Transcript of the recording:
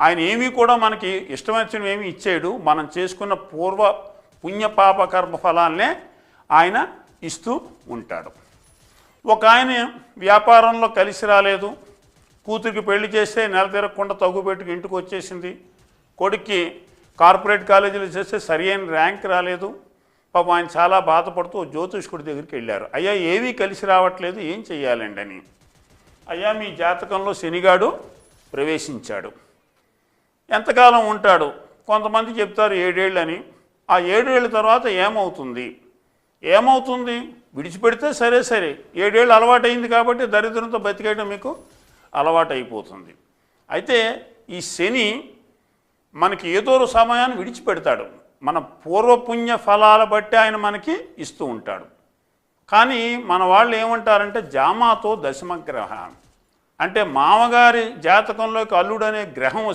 ఆయన ఏమీ కూడా మనకి ఇష్టమైనవి ఏమీ ఇచ్చేయడు. మనం చేసుకున్న పూర్వ పుణ్యపాప కర్మ ఫలాలనే ఆయన ఇస్తూ ఉంటాడు. ఒక ఆయన వ్యాపారంలో కలిసి రాలేదు. కూతురికి పెళ్ళి చేస్తే నెల తిరగకుండా తగ్గుపెట్టుకు ఇంటికి వచ్చేసింది. కొడుక్కి కార్పొరేట్ కాలేజీలో చేస్తే సరి అయిన ర్యాంక్ రాలేదు. పాపం ఆయన చాలా బాధపడుతూ జ్యోతిష్కుడి దగ్గరికి వెళ్ళారు. అయ్యా ఏవీ కలిసి రావట్లేదు ఏం చెయ్యాలండి అని అయ్యా మీ జాతకంలో శనిగాడు ప్రవేశించాడు. ఎంతకాలం ఉంటాడు? కొంతమంది చెప్తారు ఏడేళ్ళని. ఆ ఏడేళ్ళ తర్వాత ఏమవుతుంది? ఏమవుతుంది? విడిచిపెడితే సరే సరే. ఏడేళ్ళు అలవాటైంది కాబట్టి దరిద్రంతో బతికేయడం మీకు అలవాటైపోతుంది. అయితే ఈ శని మనకి ఏదో సమయాన్ని విడిచిపెడతాడు. మన పూర్వపుణ్య ఫలాల బట్టి ఆయన మనకి ఇస్తూ ఉంటాడు. కానీ మన వాళ్ళు ఏమంటారంటే జామాతో దశమగ్రహ. అంటే మామగారి జాతకంలోకి అల్లుడనే గ్రహం